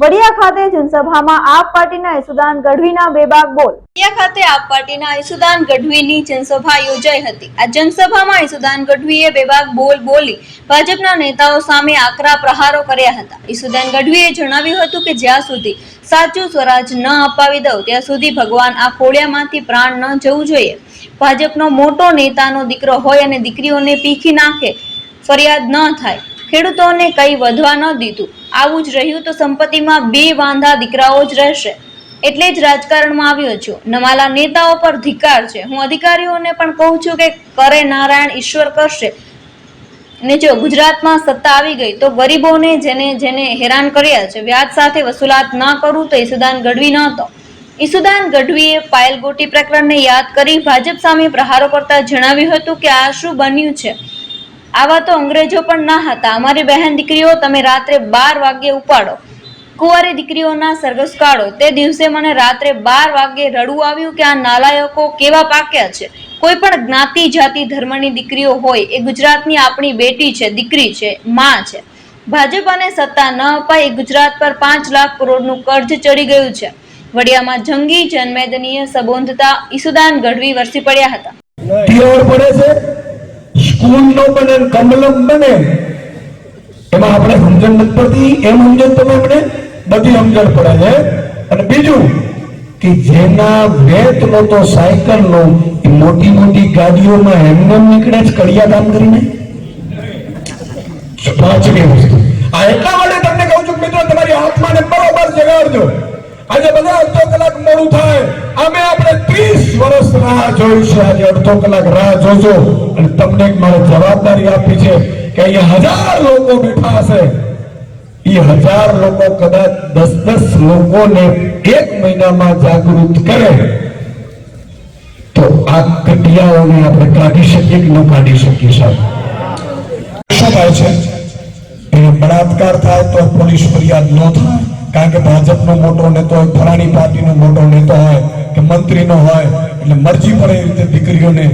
વડિયા ખાતે જનસભામાં આપ પાર્ટીના ઈસુદાન ગઢવીના બેબાક બોલ. વડિયા ખાતે આપ પાર્ટીના ઈસુદાન ગઢવીની જનસભા યોજાઈ હતી. આ જનસભામાં ઈસુદાન ગઢવીએ બેબાક બોલ બોલી ભાજપના નેતાઓ સામે આકરા પ્રહારો કર્યા હતા. ઈસુદાન ગઢવીએ જણાવ્યું હતું કે જ્યાં સુધી સાચું સ્વરાજ ન અપાવી દઉં, ત્યાં સુધી ભગવાન આ ખોડિયામાંથી પ્રાણ ન જવું જોઈએ. ભાજપનો મોટો નેતાનો દીકરો હોય અને દીકરીઓને પીખી નાખે, ફરિયાદ ન થાય. ખેડૂતોને કંઈ વધવા ન દીધું. આવું જ રહ્યું તો સંપત્તિમાં બે વાંધા દીકરાઓ જ રહેશે. એટલે જ રાજકારણમાં આવ્યો છું. નમાલા નેતાઓ પર ધિકાર છે. હું અધિકારીઓને પણ કહું છું કે કરે નારાયણ, ઈશ્વર કરશે. ને જો ગુજરાતમાં સત્તા આવી ગઈ તો ગરીબોને જેને જેને હેરાન કર્યા છે, વ્યાજ સાથે વસૂલાત ન કરું તો ઈસુદાન ગઢવી ન હતો. ઈસુદાન ગઢવીએ પાયલ ગોટી પ્રકરણને યાદ કરી ભાજપ સામે પ્રહારો કરતા જણાવ્યું હતું કે આ શું બન્યું છે? આવા તો અંગ્રેજો પણ ના હતા. અમારી બહેન દીકરીઓ, તમે રાત્રે બાર વાગ્યે ઉપાડો. કુંવારી દીકરીઓના સરઘસ કાઢો. તે દિવસે મને રાત્રે બાર વાગ્યે રડવું આવ્યું કે આ નાલાયકો કેવા પાક્યા છે? કોઈ પણ જ્ઞાતિ જાતિ ધર્મની દીકરીઓ હોય, એ ગુજરાતની આપણી બેટી છે, દીકરી છે, માં છે. ભાજપ અને સત્તા ન અપાય ગુજરાત પર પાંચ લાખ કરોડનું કર્જ ચડી ગયું છે. વડિયામાં જંગી જનમેદનીય સંબોધતા ઈસુદાન ગઢવી વરસી પડ્યા હતા. પડે છે. સ્કૂલ નો બને કમલમ બને. એમાં આપણે સમજણ નથી પડતી, એમ સમજણ તમે અમને બધી સમજણ પડે છે. અને બીજું કે જેના વેત તો સાયકલ નો મોટી મોટી ગાડીઓમાં એમને નીકળે છે કડિયા કામ કરીને પાંચમી વસ્તુ? આ એટલા આજે બધા અડધો કલાક મોડું થાય, અમે આપણે 30 વર્ષ રાહ જોઈ છે. આજે અડધો કલાક રાહ જોજો. અને તમને મારે જવાબદારી આપી છે કે અહીંયા હજાર લોકો બેઠા હશે. એ હજાર લોકો કદાચ દસ દસ લોકોને એક મહિનામાં જાગૃત કરે. તો આ કટિયાઓને આપણે કાઢી શકીએ કે ન કાઢી શકીએ, સાહેબ? શું થાય છે? બળાત્કાર થાય તો પોલીસ ફરિયાદ ન થાય. કારણ કે ભાજપનો મોટો નેતો હોય, ફલાણી પાર્ટીનો મોટો નેતો હોય, કે મંત્રીનો હોય, એટલે મરજી પડે એ રીતે દીકરીઓને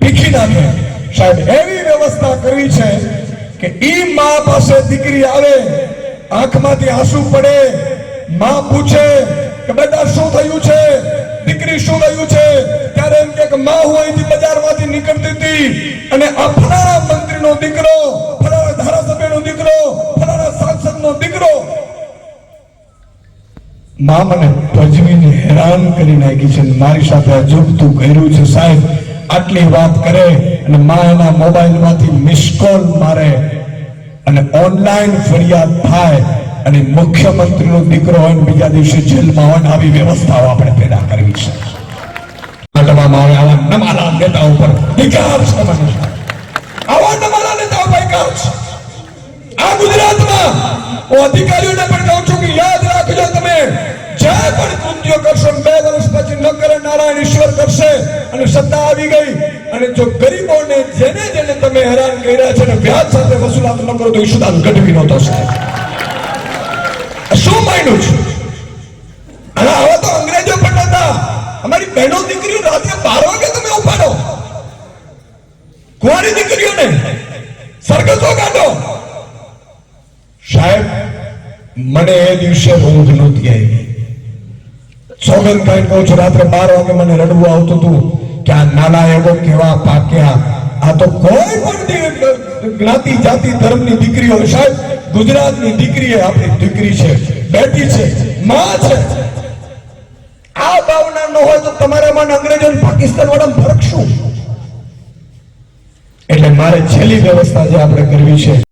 પીખી નાખે. સાહેબ, એવી વ્યવસ્થા કરવી છે કે ઈ મા પાસે દીકરી આવે, આંખમાંથી આંસુ પડે, મા પૂછે કે બેટા, શું થયું છે? દીકરી શું થયું છે? ત્યારે એમ કે મા હું અહીંથી બજારમાંથી નીકળતી હતી અને આ માં મને ભજવીને હેરાન કરી નાખી છે મારી સાથે અજુગતું કર્યું છે સાહેબ. આટલી વાત કરે અને માં એના મોબાઈલમાંથી મિસ કોલ મારે અને ઓનલાઈન ફરિયાદ થાય અને મુખ્યમંત્રીનો દીકરો હોય બીજા દિવસે જેલમાં હોય આવી વ્યવસ્થાઓ આપણે પેદા કરવી છે. કાઢવામાં આવે આવા નમાલા નેતાઓ ઉપર નિકાલ છે આવા નમાલા નેતા ઉપર નિકાલ છે આ ગુજરાતમાં હું અધિકારીઓને પણ કહું છું પણ કૃત્યો કરશો બે વર્ષ પછી ન કરે નારાયણ ઈશ્વર કરશે અને સત્તા આવી ગઈ. અને જો ગરીબોને જેને જેને તમે હેરાન કર્યા છે અને વ્યાજ સાથે વસૂલાત ન કરો તો ઈશુદાન ગઢવી નહોતો શું માન્યું છે? અને આવા તો અંગ્રેજો પણ હતા અમારી બહેનો દીકરીઓ રાત્રે બાર વાગે તમે ઉપાડો. કુંવારી દીકરીઓને સરગસો કાઢો. સાહેબ, મને એ દિવસે ઊંઘ નહોતી આવી. સોગન કાંઈ કહું છું, રાત્રે બાર વાગે મને રડવું આવતું હતું કે આ નાલાયકો કેવા પાક્યા. આ તો કોઈ પણ જ્ઞાતિ, જાતિ, ધર્મની દીકરીઓ સાહેબ, ગુજરાતની દીકરી આપણી દીકરી છે, બેટી છે, માં છે. આ ભાવના ન હોય તો તમારામાં મન અંગ્રેજો પાકિસ્તાન વાળા ફરક શું? એટલે મારે છેલ્લી વ્યવસ્થા જે આપણે કરવી છે